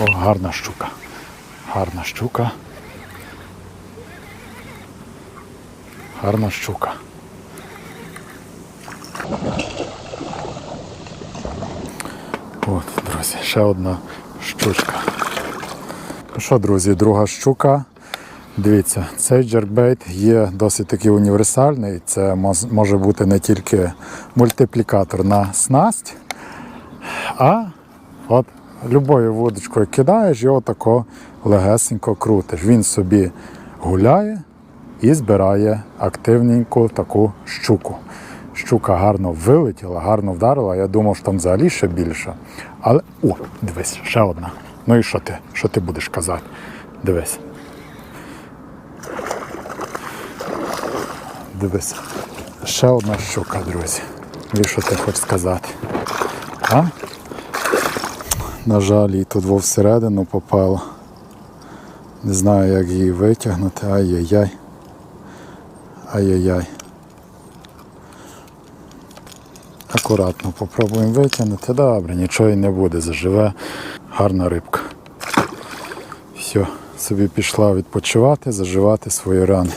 О, гарна щука. Гарна щука. Гарна щука. От, друзі, ще одна щучка. Ну що, друзі, друга щука. Дивіться, цей джеркбейт є досить таки універсальний. Це може бути не тільки мультиплікатор на снасть, а от любою вудочкою кидаєш і отако легесенько крутиш. Він собі гуляє і збирає активненьку таку щуку. Щука гарно вилетіла, гарно вдарила. Я думав, що там взагалі ще більше. Але о, дивись, ще одна. Ну і що ти? Що ти будеш казати? Дивись. Дивись. Ще одна щука, друзі. І що ти хочеш сказати? А? На жаль, їй тут во всередину попало. Не знаю, як її витягнути. Ай-яй-яй. Ай-яй-яй. Акуратно попробуємо витягнути. Добре, нічого і не буде, заживе. Гарна рибка. Все, собі пішла відпочивати, заживати свої рани.